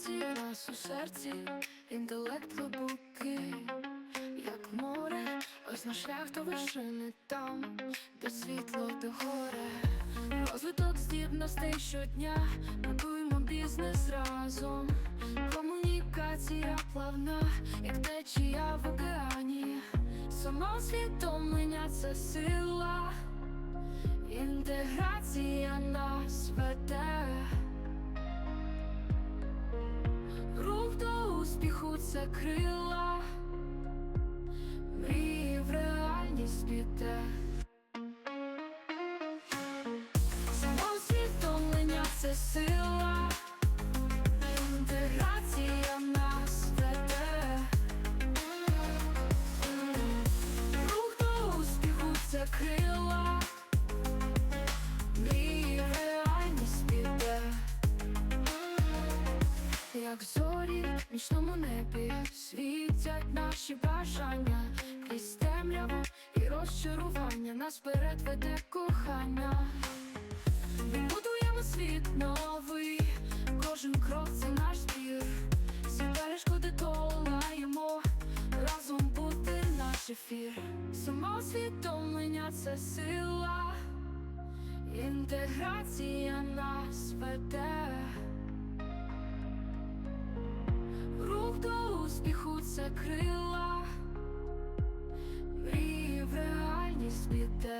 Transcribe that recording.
інтеграції нас у серці, інтелект глибокий, як море, ось наш шлях до вершини там, де світло до горе. Розвиток здібностей щодня, будуємо бізнес разом. Комунікація плавна, як течія в океані. Самоусвідомлення це сила, інтеграція нас веде. Успіху це крила, мрії в реальність піде. Самосвідомлення це сила, світять наші бажання, крізь темряву і розчарування нас вперед веде кохання. Будуємо світ новий, кожен крок це наш збір. Всі перешкоди долаємо, разом бути наш ефір. Самоусвідомлення це сила, інтеграція нас веде. сонце крила, мрії в реальність біде.